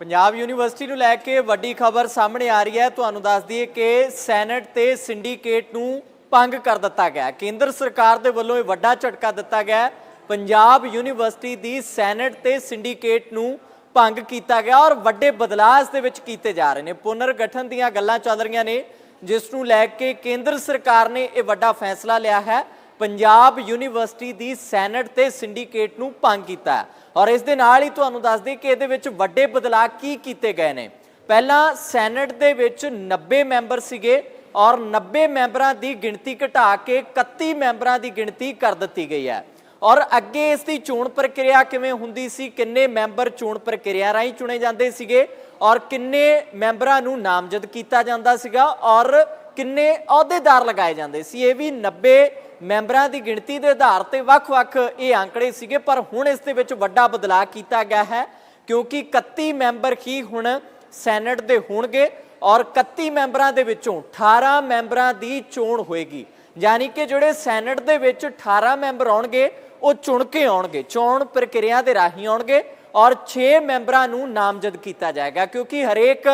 Punjab university ਨੂੰ ਲੈ ਕੇ ਵੱਡੀ ਖਬਰ ਸਾਹਮਣੇ ਆ ਰਹੀ ਹੈ। ਤੁਹਾਨੂੰ ਦੱਸ ਦਈਏ ਕਿ ਸੈਨੇਟ ਤੇ ਸਿੰਡੀਕੇਟ ਨੂੰ ਭੰਗ ਕਰ ਦਿੱਤਾ ਗਿਆ ਕੇਂਦਰ ਸਰਕਾਰ ਦੇ ਵੱਲੋਂ ਇਹ ਵੱਡਾ ਝਟਕਾ ਦਿੱਤਾ ਗਿਆ ਪੰਜਾਬ ਯੂਨੀਵਰਸਿਟੀ ਦੀ ਸੈਨੇਟ ਤੇ ਸਿੰਡੀਕੇਟ ਨੂੰ ਭੰਗ ਕੀਤਾ ਗਿਆ ਔਰ ਵੱਡੇ ਬਦਲਾਅ ਇਸ ਦੇ ਵਿੱਚ ਕੀਤੇ ਜਾ ਰਹੇ ਨੇ। ਪੁਨਰ ਗਠਨ ਦੀਆਂ ਗੱਲਾਂ ਚੱਲ ਰਹੀਆਂ ਨੇ, ਜਿਸ ਨੂੰ ਲੈ ਕੇ ਕੇਂਦਰ ਸਰਕਾਰ ਨੇ ਇਹ ਵੱਡਾ ਫੈਸਲਾ ਲਿਆ ਹੈ। ਪੰਜਾਬ ਯੂਨੀਵਰਸਿਟੀ ਦੀ ਸੈਨੇਟ ਤੇ ਸਿੰਡੀਕੇਟ ਨੂੰ ਭੰਗ ਕੀਤਾ ਔਰ ਇਸ ਦੇ ਨਾਲ ਹੀ ਤੁਹਾਨੂੰ ਦੱਸ ਦਈਏ ਕਿ ਇਹਦੇ ਵਿੱਚ ਵੱਡੇ ਬਦਲਾਅ ਕੀ ਕੀਤੇ ਗਏ ਨੇ। ਪਹਿਲਾਂ ਸੈਨੇਟ ਦੇ ਵਿੱਚ 90 ਮੈਂਬਰ ਸੀਗੇ ਔਰ 90 ਮੈਂਬਰਾਂ ਦੀ ਗਿਣਤੀ ਘਟਾ ਕੇ 31 ਮੈਂਬਰਾਂ ਦੀ ਗਿਣਤੀ ਕਰ ਦਿੱਤੀ ਗਈ ਹੈ। ਔਰ ਅੱਗੇ ਇਸ ਦੀ ਚੋਣ ਪ੍ਰਕਿਰਿਆ ਕਿਵੇਂ ਹੁੰਦੀ ਸੀ, ਕਿੰਨੇ ਮੈਂਬਰ ਚੋਣ ਪ੍ਰਕਿਰਿਆ ਰਾਹੀਂ ਚੁਣੇ ਜਾਂਦੇ ਸੀਗੇ ਔਰ ਕਿੰਨੇ ਮੈਂਬਰਾਂ ਨੂੰ ਨਾਮਜ਼ਦ ਕੀਤਾ ਜਾਂਦਾ ਸੀਗਾ ਔਰ ਕਿੰਨੇ ਅਹੁਦੇਦਾਰ ਲਗਾਏ ਜਾਂਦੇ ਸੀ? ਇਹ ਵੀ 90 ਮੈਂਬਰਾਂ ਦੀ ਗਿਣਤੀ ਦੇ ਆਧਾਰ ਤੇ ਵੱਖ-ਵੱਖ ਇਹ ਅੰਕੜੇ ਸੀਗੇ, ਪਰ ਹੁਣ ਇਸ ਦੇ ਵਿੱਚ ਵੱਡਾ ਬਦਲਾਅ ਕੀਤਾ ਗਿਆ ਹੈ, ਕਿਉਂਕਿ 31 ਮੈਂਬਰ ਹੀ ਹੁਣ ਸੈਨੇਟ ਦੇ ਹੋਣਗੇ ਔਰ 31 ਮੈਂਬਰਾਂ ਦੇ ਵਿੱਚੋਂ 18 ਮੈਂਬਰਾਂ ਦੀ ਚੋਣ ਹੋਏਗੀ। ਯਾਨੀ ਕਿ ਜਿਹੜੇ ਸੈਨੇਟ ਦੇ ਵਿੱਚ 18 ਮੈਂਬਰ ਆਉਣਗੇ, ਉਹ ਚੁਣ ਕੇ ਆਉਣਗੇ, ਚੋਣ ਪ੍ਰਕਿਰਿਆ ਦੇ ਰਾਹੀਂ ਆਉਣਗੇ। ਔਰ 6 ਮੈਂਬਰਾਂ ਨੂੰ ਨਾਮਜ਼ਦ ਕੀਤਾ ਜਾਏਗਾ, ਕਿਉਂਕਿ ਹਰੇਕ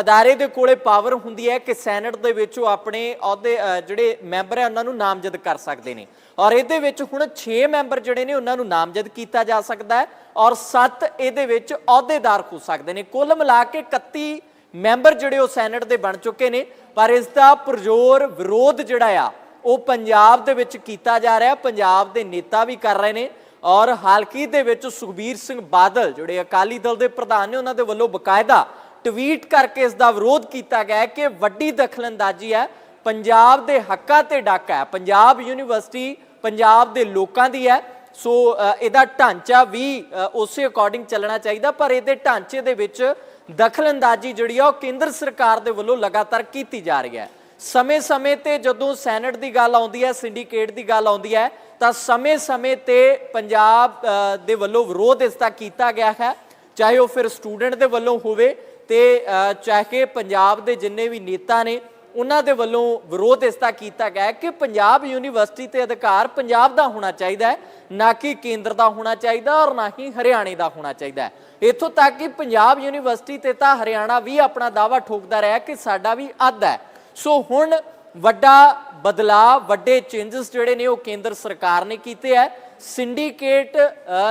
ਅਦਾਰੇ ਦੇ ਕੋਲੇ ਪਾਵਰ ਹੁੰਦੀ ਹੈ ਕਿ ਸੈਨੇਟ ਦੇ ਵਿੱਚ ਉਹ ਆਪਣੇ ਅਹੁਦੇ ਜਿਹੜੇ ਮੈਂਬਰ ਹੈ, ਉਹਨਾਂ ਨੂੰ ਨਾਮਜ਼ਦ ਕਰ ਸਕਦੇ ਨੇ। ਔਰ ਇਹਦੇ ਵਿੱਚ ਹੁਣ 6 ਮੈਂਬਰ ਜਿਹੜੇ ਨੇ, ਉਹਨਾਂ ਨੂੰ ਨਾਮਜ਼ਦ ਕੀਤਾ ਜਾ ਸਕਦਾ ਹੈ ਔਰ 7 ਇਹਦੇ ਵਿੱਚ ਅਹੁਦੇਦਾਰ ਹੋ ਸਕਦੇ ਨੇ। ਕੁੱਲ ਮਿਲਾ ਕੇ 31 ਮੈਂਬਰ ਜਿਹੜੇ ਉਹ ਸੈਨੇਟ ਦੇ ਬਣ ਚੁੱਕੇ ਨੇ, ਪਰ ਇਸ ਦਾ ਪ੍ਰਜੋਰ ਵਿਰੋਧ ਜਿਹੜਾ ਆ, ਉਹ ਪੰਜਾਬ ਦੇ ਵਿੱਚ ਕੀਤਾ ਜਾ ਰਿਹਾ, ਪੰਜਾਬ ਦੇ ਨੇਤਾ ਵੀ ਕਰ ਰਹੇ ਨੇ। ਔਰ ਹਾਲਕੀ ਦੇ ਵਿੱਚ ਸੁਖਬੀਰ ਸਿੰਘ ਬਾਦਲ, ਜਿਹੜੇ ਅਕਾਲੀ ਦਲ ਦੇ ਪ੍ਰਧਾਨ ਨੇ, ਉਹਨਾਂ ਦੇ ਵੱਲੋਂ ਬਕਾਇਦਾ ਟਵੀਟ ਕਰਕੇ ਇਸ ਦਾ ਵਿਰੋਧ ਕੀਤਾ ਗਿਆ ਕਿ ਵੱਡੀ ਦਖਲਅੰਦਾਜ਼ੀ ਹੈ। ਪੰਜਾਬ ਦੇ ਹੱਕਾਂ ਤੇ ਡਾਕਾ ਹੈ। ਪੰਜਾਬ ਯੂਨੀਵਰਸਿਟੀ ਪੰਜਾਬ ਦੇ ਲੋਕਾਂ ਦੀ ਹੈ। ਸੋ ਇਹਦਾ ਢਾਂਚਾ ਵੀ ਉਸੇ ਅਕੋਰਡਿੰਗ ਚੱਲਣਾ ਚਾਹੀਦਾ, ਪਰ ਇਹਦੇ ਢਾਂਚੇ ਦੇ ਵਿੱਚ ਦਖਲਅੰਦਾਜ਼ੀ ਜਿਹੜੀ ਆ, ਉਹ ਕੇਂਦਰ ਸਰਕਾਰ ਦੇ ਵੱਲੋਂ ਲਗਾਤਾਰ ਕੀਤੀ ਜਾ ਰਹੀ ਹੈ। ਸਮੇਂ-ਸਮੇਂ ਤੇ ਜਦੋਂ ਸੈਨੇਟ ਦੀ ਗੱਲ ਆਉਂਦੀ ਹੈ, ਸਿੰਡੀਕੇਟ ਦੀ ਗੱਲ ਆਉਂਦੀ ਹੈ ਤਾਂ ਸਮੇਂ-ਸਮੇਂ ਤੇ ਪੰਜਾਬ ਦੇ ਵੱਲੋਂ ਵਿਰੋਧ ਇਸ ਦਾ ਕੀਤਾ ਗਿਆ ਹੈ। ਚਾਹੇ ਉਹ ਫਿਰ ਸਟੂਡੈਂਟ ਦੇ ਵੱਲੋਂ ਹੋਵੇ ਤੇ ਚਾਹੇ ਪੰਜਾਬ ਦੇ ਜਿੰਨੇ ਵੀ ਨੇਤਾ ਨੇ, ਉਹਨਾਂ ਦੇ ਵੱਲੋਂ ਵਿਰੋਧ ਇਸ ਦਾ ਕੀਤਾ ਗਿਆ ਹੈ ਕਿ ਪੰਜਾਬ ਯੂਨੀਵਰਸਿਟੀ ਤੇ ਅਧਿਕਾਰ ਪੰਜਾਬ ਦਾ ਹੋਣਾ ਚਾਹੀਦਾ ਹੈ, ਨਾ ਕਿ ਕੇਂਦਰ ਦਾ ਹੋਣਾ ਚਾਹੀਦਾ ਔਰ ਨਾ ਹੀ ਹਰਿਆਣੇ ਦਾ ਹੋਣਾ ਚਾਹੀਦਾ ਹੈ। ਇੱਥੋਂ ਤੱਕ ਕਿ ਪੰਜਾਬ ਯੂਨੀਵਰਸਿਟੀ ਤੇ ਤਾਂ ਹਰਿਆਣਾ ਵੀ ਆਪਣਾ ਦਾਵਾ ਠੋਕਦਾ ਰਿਹਾ ਕਿ ਸਾਡਾ ਵੀ ਅੱਧ ਹੈ। ਸੋ ਹੁਣ ਵੱਡਾ ਬਦਲਾਅ ਵੱਡੇ ਚੇਂਜਸ ਜਿਹੜੇ ਨੇ ਉਹ ਕੇਂਦਰ ਸਰਕਾਰ ਨੇ ਕੀਤੇ ਹੈ। ਸਿੰਡੀਕੇਟ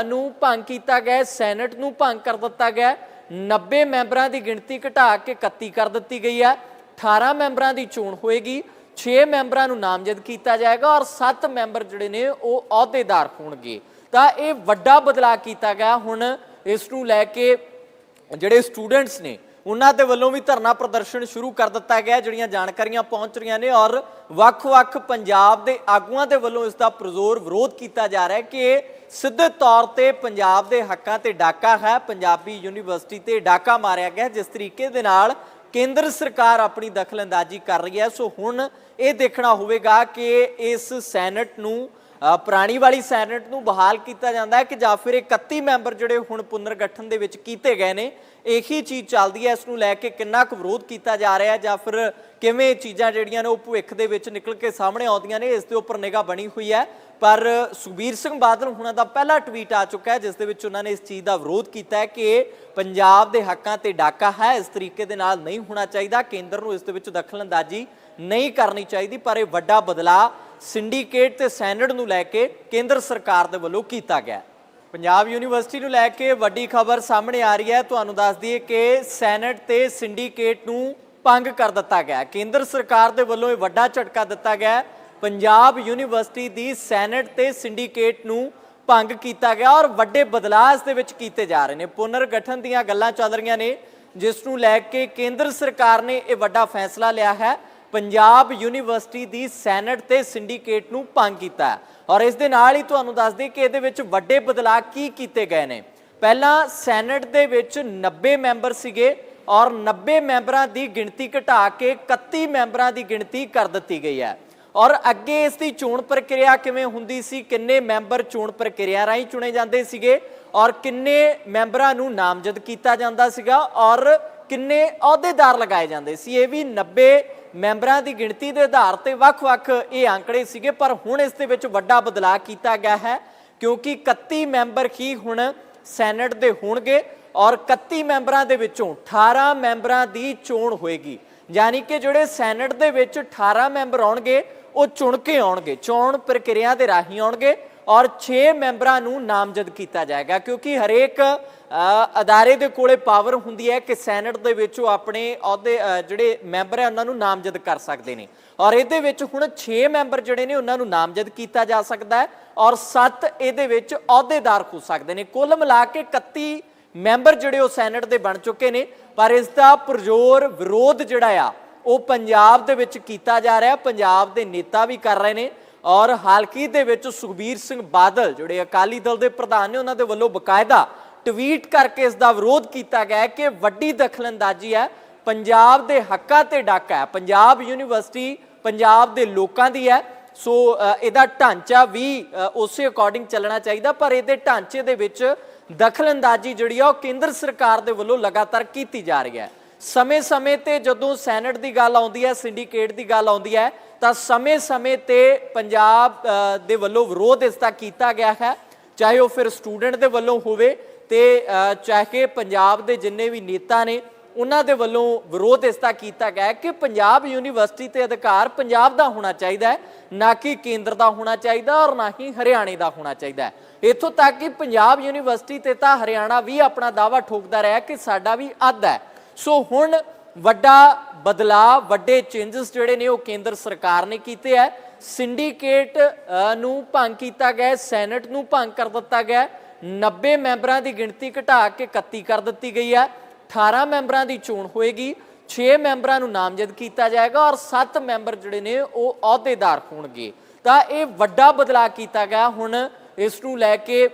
ਨੂੰ ਭੰਗ ਕੀਤਾ ਗਿਆ ਹੈ, ਸੈਨੇਟ ਨੂੰ ਭੰਗ ਕਰ ਦਿੱਤਾ ਗਿਆ ਹੈ। 90 ਮੈਂਬਰਾਂ ਦੀ ਗਿਣਤੀ ਘਟਾ ਕੇ 31 ਕਰ ਦਿੱਤੀ ਗਈ ਹੈ। 18 ਮੈਂਬਰਾਂ ਦੀ ਚੋਣ ਹੋਏਗੀ 6 ਮੈਂਬਰਾਂ ਨੂੰ ਨਾਮਜ਼ਦ ਕੀਤਾ ਜਾਏਗਾ ਔਰ 7 ਮੈਂਬਰ ਜਿਹੜੇ ਨੇ ਉਹ ਅਹੁਦੇਦਾਰ ਹੋਣਗੇ। ਤਾਂ ਇਹ ਵੱਡਾ ਬਦਲਾਅ ਕੀਤਾ ਗਿਆ। ਹੁਣ ਇਸ ਨੂੰ ਲੈ ਕੇ ਜਿਹੜੇ ਸਟੂਡੈਂਟਸ ਨੇ ਉਹਨਾਂ ਦੇ ਵੱਲੋਂ ਵੀ ਧਰਨਾ ਪ੍ਰਦਰਸ਼ਨ ਸ਼ੁਰੂ ਕਰ ਦਿੱਤਾ ਗਿਆ, ਜਿਹੜੀਆਂ ਜਾਣਕਾਰੀਆਂ ਪਹੁੰਚ ਰਹੀਆਂ ਨੇ ਔਰ ਵੱਖ-ਵੱਖ ਪੰਜਾਬ ਦੇ ਆਗੂਆਂ ਦੇ ਵੱਲੋਂ ਇਸ ਦਾ ਪ੍ਰਜ਼ੋਰ ਵਿਰੋਧ ਕੀਤਾ ਜਾ ਰਿਹਾ ਹੈ ਕਿ ਸਿੱਧੇ ਤੌਰ ਤੇ ਪੰਜਾਬ ਦੇ ਹੱਕਾਂ ਤੇ ਡਾਕਾ ਹੈ। ਪੰਜਾਬੀ ਯੂਨੀਵਰਸਿਟੀ ਤੇ ਡਾਕਾ ਮਾਰਿਆ ਗਿਆ, ਜਿਸ ਤਰੀਕੇ ਦੇ ਨਾਲ ਕੇਂਦਰ ਸਰਕਾਰ ਆਪਣੀ ਦਖਲਅੰਦਾਜ਼ੀ ਕਰ ਰਹੀ ਹੈ। ਸੋ ਹੁਣ ਇਹ ਦੇਖਣਾ ਹੋਵੇਗਾ ਕਿ ਇਸ ਸੈਨੇਟ ਨੂੰ ਪੁਰਾਣੀ ਵਾਲੀ ਸੈਨੇਟ ਨੂੰ ਬਹਾਲ ਕੀਤਾ ਜਾਂਦਾ ਹੈ ਕਿ ਜਾਂ ਫਿਰ ਇਹ 31 ਮੈਂਬਰ ਜਿਹੜੇ ਹੁਣ ਪੁਨਰ ਗਠਨ ਦੇ ਵਿੱਚ ਕੀਤੇ ਗਏ ਨੇ, ਇਹੀ ਚੀਜ਼ ਚੱਲਦੀ ਹੈ, ਇਸ ਨੂੰ ਲੈ ਕੇ ਕਿੰਨਾ ਕੁ ਵਿਰੋਧ ਕੀਤਾ ਜਾ ਰਿਹਾ ਹੈ ਜਾਂ ਫਿਰ ਕਿਵੇਂ ਚੀਜ਼ਾਂ ਜਿਹੜੀਆਂ ਨੇ ਉਹ ਭਵਿੱਖ ਦੇ ਵਿੱਚ ਨਿਕਲ ਕੇ ਸਾਹਮਣੇ ਆਉਂਦੀਆਂ ਨੇ, ਇਸ ਦੇ ਉੱਪਰ ਨਿਗਾਹ ਬਣੀ ਹੋਈ ਹੈ। ਪਰ ਸੁਖਬੀਰ ਸਿੰਘ ਬਾਦਲ ਹੁਣਾਂ ਦਾ ਪਹਿਲਾ ਟਵੀਟ ਆ ਚੁੱਕਾ ਹੈ, ਜਿਸ ਦੇ ਵਿੱਚ ਉਹਨਾਂ ਨੇ ਇਸ ਚੀਜ਼ ਦਾ ਵਿਰੋਧ ਕੀਤਾ ਹੈ ਕਿ ਇਹ ਪੰਜਾਬ ਦੇ ਹੱਕਾਂ ਤੇ ਡਾਕਾ ਹੈ, ਇਸ ਤਰੀਕੇ ਦੇ ਨਾਲ ਨਹੀਂ ਹੋਣਾ ਚਾਹੀਦਾ, ਕੇਂਦਰ ਨੂੰ ਇਸ ਦੇ ਵਿੱਚ ਦਖਲਅੰਦਾਜ਼ੀ ਨਹੀਂ ਕਰਨੀ ਚਾਹੀਦੀ, ਪਰ ਇਹ ਵੱਡਾ ਬਦਲਾਅ ਸਿੰਡੀਕੇਟ ਤੇ ਸੈਨੇਟ ਨੂੰ ਲੈ ਕੇ ਕੇਂਦਰ ਸਰਕਾਰ ਦੇ ਵੱਲੋਂ ਕੀਤਾ ਗਿਆ। ਪੰਜਾਬ ਯੂਨੀਵਰਸਿਟੀ ਨੂੰ ਲੈ ਕੇ ਵੱਡੀ ਖਬਰ ਸਾਹਮਣੇ ਆ ਰਹੀ ਹੈ। ਤੁਹਾਨੂੰ ਦੱਸ ਦਈਏ ਕਿ ਸੈਨੇਟ ਤੇ ਸਿੰਡੀਕੇਟ ਨੂੰ ਭੰਗ ਕਰ ਦਿੱਤਾ ਗਿਆ। ਕੇਂਦਰ ਸਰਕਾਰ ਦੇ ਵੱਲੋਂ ਇਹ ਵੱਡਾ ਝਟਕਾ ਦਿੱਤਾ ਗਿਆ। ਪੰਜਾਬ ਯੂਨੀਵਰਸਿਟੀ ਦੀ ਸੈਨੇਟ ਤੇ ਸਿੰਡੀਕੇਟ ਨੂੰ ਭੰਗ ਕੀਤਾ ਗਿਆ ਔਰ ਵੱਡੇ ਬਦਲਾਅ ਇਸ ਦੇ ਵਿੱਚ ਕੀਤੇ ਜਾ ਰਹੇ ਨੇ। ਪੁਨਰ ਗਠਨ ਦੀਆਂ ਗੱਲਾਂ ਚੱਲ ਰਹੀਆਂ ਨੇ, ਜਿਸ ਨੂੰ ਲੈ ਕੇ ਕੇਂਦਰ ਸਰਕਾਰ ਨੇ ਇਹ ਵੱਡਾ ਫੈਸਲਾ ਲਿਆ ਹੈ। ਪੰਜਾਬ ਯੂਨੀਵਰਸਿਟੀ ਦੀ ਸੈਨੇਟ ਤੇ ਸਿੰਡੀਕੇਟ ਨੂੰ ਭੰਗ ਕੀਤਾ ਔਰ ਇਸ ਦੇ ਨਾਲ ਹੀ ਤੁਹਾਨੂੰ ਦੱਸ ਦਈਏ ਕਿ ਇਹਦੇ ਵਿੱਚ ਵੱਡੇ ਬਦਲਾਅ ਕੀ ਕੀਤੇ ਗਏ ਨੇ। ਪਹਿਲਾਂ ਸੈਨੇਟ ਦੇ ਵਿੱਚ 90 ਮੈਂਬਰ ਸੀਗੇ ਔਰ 90 ਮੈਂਬਰਾਂ ਦੀ ਗਿਣਤੀ ਘਟਾ ਕੇ 31 ਮੈਂਬਰਾਂ ਦੀ ਗਿਣਤੀ ਕਰ ਦਿੱਤੀ ਗਈ ਹੈ। ਔਰ ਅੱਗੇ ਇਸ ਦੀ ਚੋਣ ਪ੍ਰਕਿਰਿਆ ਕਿਵੇਂ ਹੁੰਦੀ ਸੀ, ਕਿੰਨੇ ਮੈਂਬਰ ਚੋਣ ਪ੍ਰਕਿਰਿਆ ਰਾਹੀਂ ਚੁਣੇ ਜਾਂਦੇ ਸੀਗੇ ਔਰ ਕਿੰਨੇ ਮੈਂਬਰਾਂ ਨੂੰ ਨਾਮਜ਼ਦ ਕੀਤਾ ਜਾਂਦਾ ਸੀਗਾ ਔਰ ਕਿੰਨੇ ਅਹੁਦੇਦਾਰ ਲਗਾਏ ਜਾਂਦੇ ਸੀ, ਇਹ ਵੀ 90 ਮੈਂਬਰਾਂ ਦੀ ਗਿਣਤੀ ਦੇ ਆਧਾਰ ਤੇ ਵੱਖ-ਵੱਖ ਇਹ ਅੰਕੜੇ ਸੀਗੇ, ਪਰ ਹੁਣ ਇਸ ਦੇ ਵਿੱਚ ਵੱਡਾ ਬਦਲਾਅ ਕੀਤਾ ਗਿਆ ਹੈ, ਕਿਉਂਕਿ 31 ਮੈਂਬਰ ਹੀ ਹੁਣ ਸੈਨੇਟ ਦੇ ਹੋਣਗੇ ਔਰ 31 ਮੈਂਬਰਾਂ ਦੇ ਵਿੱਚੋਂ 18 ਮੈਂਬਰਾਂ ਦੀ ਚੋਣ ਹੋਏਗੀ। ਯਾਨੀ ਕਿ ਜਿਹੜੇ ਸੈਨੇਟ ਦੇ ਵਿੱਚ 18 ਮੈਂਬਰ ਆਉਣਗੇ, ਉਹ ਚੁਣ ਕੇ ਆਉਣਗੇ, ਚੋਣ ਪ੍ਰਕਿਰਿਆ ਦੇ ਰਾਹੀਂ ਆਉਣਗੇ ਔਰ 6 ਮੈਂਬਰਾਂ ਨੂੰ ਨਾਮਜ਼ਦ ਕੀਤਾ ਜਾਏਗਾ, ਕਿਉਂਕਿ ਹਰੇਕ ਅਦਾਰੇ ਦੇ ਕੋਲੇ ਪਾਵਰ ਹੁੰਦੀ ਹੈ ਕਿ ਸੈਨੇਟ ਦੇ ਵਿੱਚ ਉਹ ਆਪਣੇ ਅਹੁਦੇ ਜਿਹੜੇ ਮੈਂਬਰ ਹੈ ਉਹਨਾਂ ਨੂੰ ਨਾਮਜ਼ਦ ਕਰ ਸਕਦੇ ਨੇ। ਔਰ ਇਹਦੇ ਵਿੱਚ ਹੁਣ 6 ਮੈਂਬਰ ਜਿਹੜੇ ਨੇ ਉਹਨਾਂ ਨੂੰ ਨਾਮਜ਼ਦ ਕੀਤਾ ਜਾ ਸਕਦਾ ਹੈ ਔਰ 7 ਇਹਦੇ ਵਿੱਚ ਅਹੁਦੇਦਾਰ ਹੋ ਸਕਦੇ ਨੇ। ਕੁੱਲ ਮਿਲਾ ਕੇ 31 ਮੈਂਬਰ ਜਿਹੜੇ ਉਹ ਸੈਨੇਟ ਦੇ ਬਣ ਚੁੱਕੇ ਨੇ, ਪਰ ਇਸ ਦਾ ਪ੍ਰਜੋਰ ਵਿਰੋਧ ਜਿਹੜਾ ਆ, ਉਹ ਪੰਜਾਬ ਦੇ ਵਿੱਚ ਕੀਤਾ ਜਾ ਰਿਹਾ, ਪੰਜਾਬ ਦੇ ਨੇਤਾ ਵੀ ਕਰ ਰਹੇ ਨੇ। ਔਰ ਹਾਲਕੀ ਦੇ ਵਿੱਚ ਸੁਖਬੀਰ ਸਿੰਘ ਬਾਦਲ, ਜਿਹੜੇ ਅਕਾਲੀ ਦਲ ਦੇ ਪ੍ਰਧਾਨ ਨੇ, ਉਹਨਾਂ ਦੇ ਵੱਲੋਂ ਬਕਾਇਦਾ ਟਵੀਟ ਕਰਕੇ ਇਸ ਦਾ ਵਿਰੋਧ ਕੀਤਾ ਗਿਆ ਹੈ ਕਿ ਵੱਡੀ ਦਖਲਅੰਦਾਜ਼ੀ ਹੈ। ਪੰਜਾਬ ਦੇ ਹੱਕਾਂ ਤੇ ਡਾਕਾ ਹੈ। ਪੰਜਾਬ ਯੂਨੀਵਰਸਿਟੀ ਪੰਜਾਬ ਦੇ ਲੋਕਾਂ ਦੀ ਹੈ। ਸੋ ਇਹਦਾ ਢਾਂਚਾ ਵੀ ਉਸੇ ਅਕੋਰਡਿੰਗ ਚੱਲਣਾ ਚਾਹੀਦਾ, ਪਰ ਇਹਦੇ ਢਾਂਚੇ ਦੇ ਵਿੱਚ ਦਖਲਅੰਦਾਜ਼ੀ ਜਿਹੜੀ ਆ, ਉਹ ਕੇਂਦਰ ਸਰਕਾਰ ਦੇ ਵੱਲੋਂ ਲਗਾਤਾਰ ਕੀਤੀ ਜਾ ਰਹੀ ਹੈ। ਸਮੇਂ-ਸਮੇਂ ਤੇ ਜਦੋਂ ਸੈਨੇਟ ਦੀ ਗੱਲ ਆਉਂਦੀ ਹੈ, ਸਿੰਡੀਕੇਟ ਦੀ ਗੱਲ ਆਉਂਦੀ ਹੈ, ਤਾਂ ਸਮੇਂ-ਸਮੇਂ ਤੇ ਪੰਜਾਬ ਦੇ ਵੱਲੋਂ ਵਿਰੋਧ ਇਸ ਦਾ ਕੀਤਾ ਗਿਆ ਹੈ। ਚਾਹੇ ਉਹ ਫਿਰ ਸਟੂਡੈਂਟ ਦੇ ਵੱਲੋਂ ਹੋਵੇ ਤੇ ਚਾਹੇ ਪੰਜਾਬ ਦੇ ਜਿੰਨੇ ਵੀ ਨੇਤਾ ਨੇ, ਉਹਨਾਂ ਦੇ ਵੱਲੋਂ ਵਿਰੋਧ ਇਸ ਦਾ ਕੀਤਾ ਗਿਆ ਹੈ ਕਿ ਪੰਜਾਬ ਯੂਨੀਵਰਸਿਟੀ ਤੇ ਅਧਿਕਾਰ ਪੰਜਾਬ ਦਾ ਹੋਣਾ ਚਾਹੀਦਾ ਹੈ, ਨਾ ਕਿ ਕੇਂਦਰ ਦਾ ਹੋਣਾ ਚਾਹੀਦਾ ਔਰ ਨਾ ਹੀ ਹਰਿਆਣੇ ਦਾ ਹੋਣਾ ਚਾਹੀਦਾ ਹੈ। ਇੱਥੋਂ ਤੱਕ ਕਿ ਪੰਜਾਬ ਯੂਨੀਵਰਸਿਟੀ ਤੇ ਤਾਂ ਹਰਿਆਣਾ ਵੀ ਆਪਣਾ ਦਾਵਾ ਠੋਕਦਾ ਰਿਹਾ ਕਿ ਸਾਡਾ ਵੀ ਅੱਧ ਹੈ। ਸੋ ਹੁਣ ਵੱਡਾ ਬਦਲਾਅ ਵੱਡੇ ਚੇਂਜਸ ਜਿਹੜੇ ਨੇ ਉਹ ਕੇਂਦਰ ਸਰਕਾਰ ਨੇ ਕੀਤੇ ਹੈ। ਸਿੰਡੀਕੇਟ ਨੂੰ ਭੰਗ ਕੀਤਾ ਗਿਆ ਹੈ, ਸੈਨੇਟ ਨੂੰ ਭੰਗ ਕਰ ਦਿੱਤਾ ਗਿਆ ਹੈ, 90 ਮੈਂਬਰਾਂ ਦੀ ਗਿਣਤੀ ਘਟਾ ਕੇ 31 ਕਰ ਦਿੱਤੀ ਗਈ ਹੈ। 18 ਮੈਂਬਰਾਂ ਦੀ ਚੋਣ ਹੋਏਗੀ 6 ਮੈਂਬਰਾਂ ਨੂੰ ਨਾਮਜ਼ਦ ਕੀਤਾ ਜਾਏਗਾ ਔਰ 7 ਮੈਂਬਰ ਜਿਹੜੇ ਨੇ ਉਹ ਅਹੁਦੇਦਾਰ ਹੋਣਗੇ। ਤਾਂ ਇਹ ਵੱਡਾ ਬਦਲਾਅ ਕੀਤਾ ਗਿਆ। ਹੁਣ ਇਸ ਨੂੰ ਲੈ ਕੇ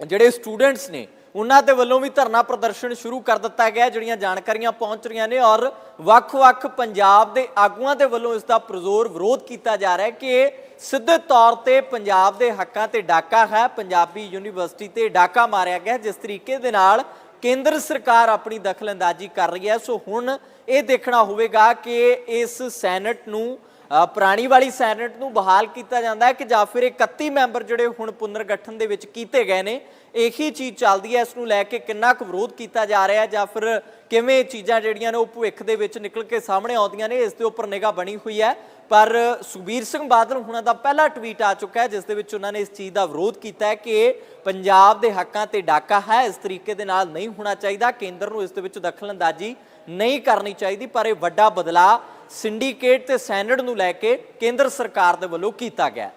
ਜਿਹੜੇ ਸਟੂਡੈਂਟਸ ਨੇ ਉਹਨਾਂ ਦੇ ਵੱਲੋਂ ਵੀ ਧਰਨਾ ਪ੍ਰਦਰਸ਼ਨ ਸ਼ੁਰੂ ਕਰ ਦਿੱਤਾ ਗਿਆ ਜਿਹੜੀਆਂ ਜਾਣਕਾਰੀਆਂ ਪਹੁੰਚ ਰਹੀਆਂ ਨੇ ਔਰ ਵੱਖ-ਵੱਖ ਪੰਜਾਬ ਦੇ ਆਗੂਆਂ ਦੇ ਵੱਲੋਂ ਇਸ ਦਾ ਪ੍ਰਜ਼ੋਰ ਵਿਰੋਧ ਕੀਤਾ ਜਾ ਰਿਹਾ ਹੈ ਕਿ ਸਿੱਧੇ ਤੌਰ ਤੇ ਪੰਜਾਬ ਦੇ ਹੱਕਾਂ ਤੇ ਡਾਕਾ ਹੈ, ਪੰਜਾਬੀ ਯੂਨੀਵਰਸਿਟੀ ਤੇ ਡਾਕਾ ਮਾਰਿਆ ਗਿਆ ਜਿਸ ਤਰੀਕੇ ਦੇ ਨਾਲ ਕੇਂਦਰ ਸਰਕਾਰ ਆਪਣੀ ਦਖਲਅੰਦਾਜ਼ੀ ਕਰ ਰਹੀ ਹੈ। ਸੋ ਹੁਣ ਇਹ ਦੇਖਣਾ ਹੋਵੇਗਾ ਕਿ ਇਸ ਸੈਨੇਟ ਨੂੰ ਪੁਰਾਣੀ ਵਾਲੀ ਸੈਨੇਟ ਨੂੰ ਬਹਾਲ ਕੀਤਾ ਜਾਂਦਾ ਹੈ ਕਿ ਜਾਂ ਫਿਰ ਇਹ 31 ਮੈਂਬਰ ਜਿਹੜੇ ਹੁਣ ਪੁਨਰਗਠਨ ਦੇ ਵਿੱਚ ਕੀਤੇ ਗਏ ਨੇ, ਇਹੀ ਚੀਜ਼ ਚੱਲਦੀ ਹੈ, ਇਸ ਨੂੰ ਲੈ ਕੇ ਕਿੰਨਾ ਕੁ ਵਿਰੋਧ ਕੀਤਾ ਜਾ ਰਿਹਾ ਜਾਂ ਫਿਰ ਕਿਵੇਂ ਚੀਜ਼ਾਂ ਜਿਹੜੀਆਂ ਨੇ ਉਹ ਭਵਿੱਖ ਦੇ ਵਿੱਚ ਨਿਕਲ ਕੇ ਸਾਹਮਣੇ ਆਉਂਦੀਆਂ ਨੇ, ਇਸ ਦੇ ਉੱਪਰ ਨਿਗਾਹ ਬਣੀ ਹੋਈ ਹੈ। ਪਰ ਸੁਖਬੀਰ ਸਿੰਘ ਬਾਦਲ ਹੁਣਾਂ ਦਾ ਪਹਿਲਾ ਟਵੀਟ ਆ ਚੁੱਕਾ ਹੈ, ਜਿਸ ਦੇ ਵਿੱਚ ਉਹਨਾਂ ਨੇ ਇਸ ਚੀਜ਼ ਦਾ ਵਿਰੋਧ ਕੀਤਾ ਹੈ ਕਿ ਇਹ ਪੰਜਾਬ ਦੇ ਹੱਕਾਂ ਤੇ ਡਾਕਾ ਹੈ, ਇਸ ਤਰੀਕੇ ਦੇ ਨਾਲ ਨਹੀਂ ਹੋਣਾ ਚਾਹੀਦਾ, ਕੇਂਦਰ ਨੂੰ ਇਸ ਦੇ ਵਿੱਚ ਦਖਲਅੰਦਾਜ਼ੀ ਨਹੀਂ ਕਰਨੀ ਚਾਹੀਦੀ, ਪਰ ਇਹ ਵੱਡਾ ਬਦਲਾਅ ਸਿੰਡੀਕੇਟ ਤੇ ਸੈਨੇਟ ਨੂੰ ਲੈ ਕੇ ਕੇਂਦਰ ਸਰਕਾਰ ਦੇ ਵੱਲੋਂ ਕੀਤਾ ਗਿਆ।